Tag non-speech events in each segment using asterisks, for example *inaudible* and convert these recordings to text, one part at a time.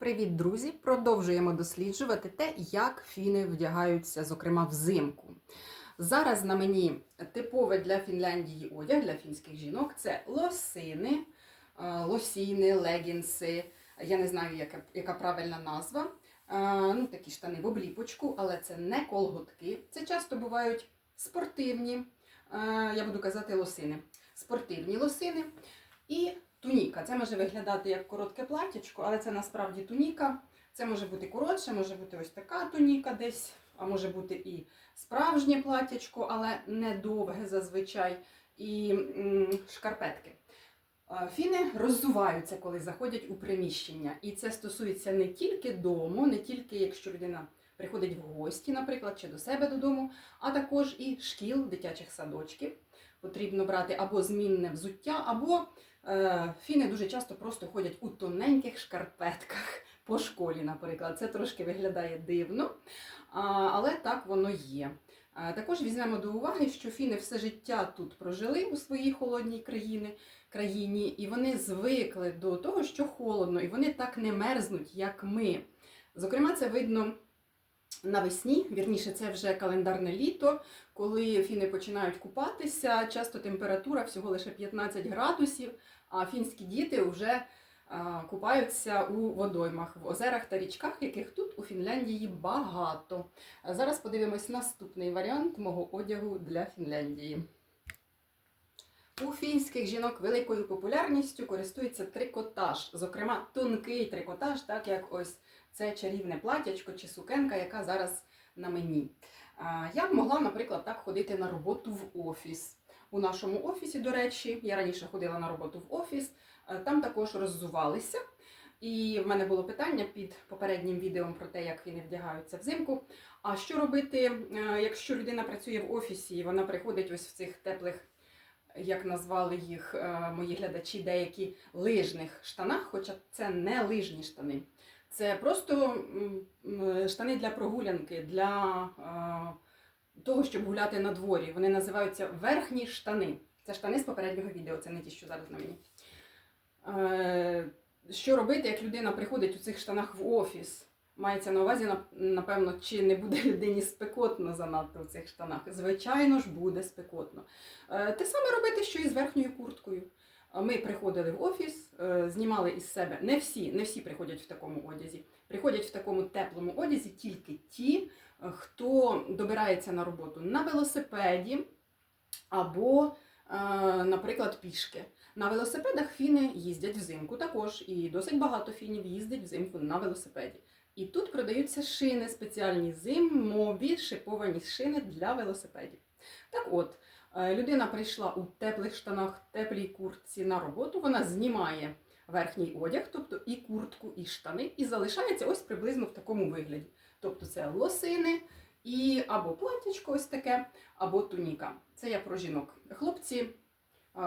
Привіт, друзі! Продовжуємо досліджувати те, як фіни вдягаються, зокрема взимку. Зараз на мені типове для Фінляндії одяг для фінських жінок це лосини, лосіни, легінси. Я не знаю, яка, яка правильна назва. Ну, такі штани в обліпочку, але це не колготки. Це часто бувають спортивні, я буду казати лосини. Спортивні лосини і туніка. Це може виглядати як коротке платячко, але це насправді туніка. Це може бути коротше, може бути ось така туніка десь, а може бути і справжнє платячко, але не довге зазвичай, і шкарпетки. Фіни роззуваються, коли заходять у приміщення. І це стосується не тільки дому, не тільки якщо людина приходить в гості, наприклад, чи до себе додому, а також і шкіл, дитячих садочків. Потрібно брати або змінне взуття, або е, фіни дуже часто просто ходять у тоненьких шкарпетках по школі, наприклад. Це трошки виглядає дивно, а, але так воно є. Е, Також візьмемо до уваги, що фіни все життя тут прожили у своїй холодній країні, країні, і вони звикли до того, що холодно, і вони так не мерзнуть, як ми. Зокрема, це видно навесні, вірніше, це вже календарне літо, коли фіни починають купатися. Часто температура всього лише 15 градусів, а фінські діти вже купаються у водоймах, в озерах та річках, яких тут у Фінляндії багато. Зараз подивимось наступний варіант мого одягу для Фінляндії. У фінських жінок великою популярністю користується трикотаж, зокрема тонкий трикотаж, так як ось це чарівне платячко чи сукенка, яка зараз на мені. Я б могла, наприклад, так ходити на роботу в офіс. У нашому офісі, до речі, я раніше ходила на роботу в офіс, е, там також роззувалися. І в мене було питання під попереднім відео про те, як вони вдягаються взимку. А що робити, е, якщо людина працює в офісі, і вона приходить ось в цих теплих, як назвали їх е, мої глядачі, деякі лижних штанах, хоча це не лижні штани. Це просто штани для прогулянки, для е, того, щоб гуляти на дворі. Вони називаються верхні штани. Це штани з попереднього відео, це не ті, що зараз на мені. Е, що робити, як людина приходить у цих штанах в офіс? Мається на увазі, напевно, чи не буде людині спекотно занадто в цих штанах. Звичайно ж, буде спекотно. Е, Те саме робити, що і з верхньою курткою. Ми приходили в офіс, е, знімали із себе. Не всі, не всі приходять в такому одязі. Приходять в такому теплому одязі тільки ті, е, хто добирається на роботу на велосипеді або, наприклад, пішки. На велосипедах фіни їздять взимку також, і досить багато фінів їздять взимку на велосипеді. І тут продаються шини, спеціальні зимові шиповані шини для велосипедів. Так от, е, людина прийшла у теплих штанах, теплій куртці на роботу, вона знімає верхній одяг, тобто і куртку, і штани, і залишається ось приблизно в такому вигляді. Тобто це лосини і або платячко ось таке, або туніка. Це я про жінок. Хлопці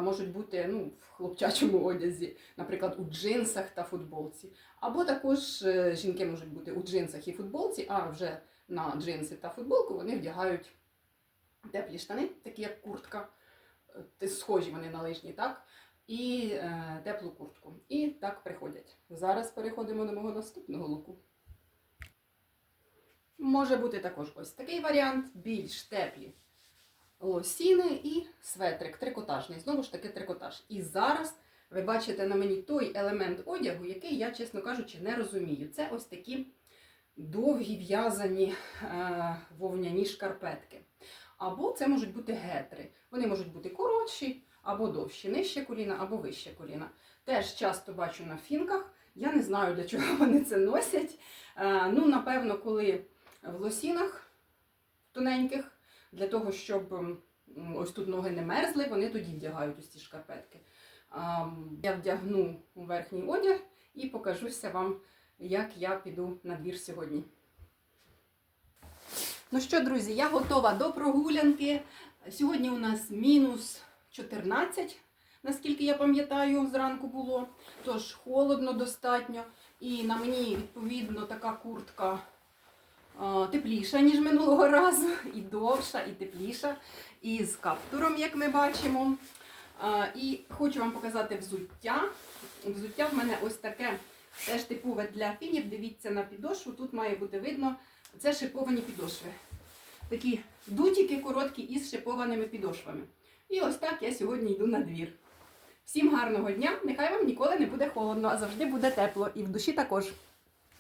можуть бути ну, в хлопчачому одязі, наприклад, у джинсах та футболці. Або також е, жінки можуть бути у джинсах і футболці, а вже на джинси та футболку вони вдягають теплі штани, такі як куртка, е, схожі вони на лижні, так? І е, теплу куртку. І так приходять. Зараз переходимо до мого наступного луку. Може бути також ось такий варіант, більш теплі лосіни і светрик, трикотажний. Знову ж таки, трикотаж. І зараз ви бачите на мені той елемент одягу, який я, чесно кажучи, не розумію. Це ось такі довгі в'язані е, вовняні шкарпетки. Або це можуть бути гетри. Вони можуть бути коротші або довші, нижче коліна або вище коліна. Теж часто бачу на фінках. Я не знаю, для чого *laughs* вони це носять. Е, ну, напевно, коли в лосінах тоненьких, для того, щоб ось тут ноги не мерзли, вони тоді вдягають ось ці шкарпетки. Я вдягну верхній одяг і покажуся вам, як я піду на двір сьогодні. Ну що, друзі, я готова до прогулянки. Сьогодні у нас мінус 14, наскільки я пам'ятаю, зранку було. Тож холодно достатньо. І на мені, відповідно, така куртка тепліша, ніж минулого разу, і довша, і тепліша, і з каптуром, як ми бачимо. І хочу вам показати взуття. Взуття в мене ось таке Теж типове для фінів. Дивіться на підошву. Тут має бути видно, це шиповані підошви. Такі дутики короткі із шипованими підошвами. І ось так я сьогодні йду на двір. Всім гарного дня! Нехай вам ніколи не буде холодно, а завжди буде тепло. І в душі також.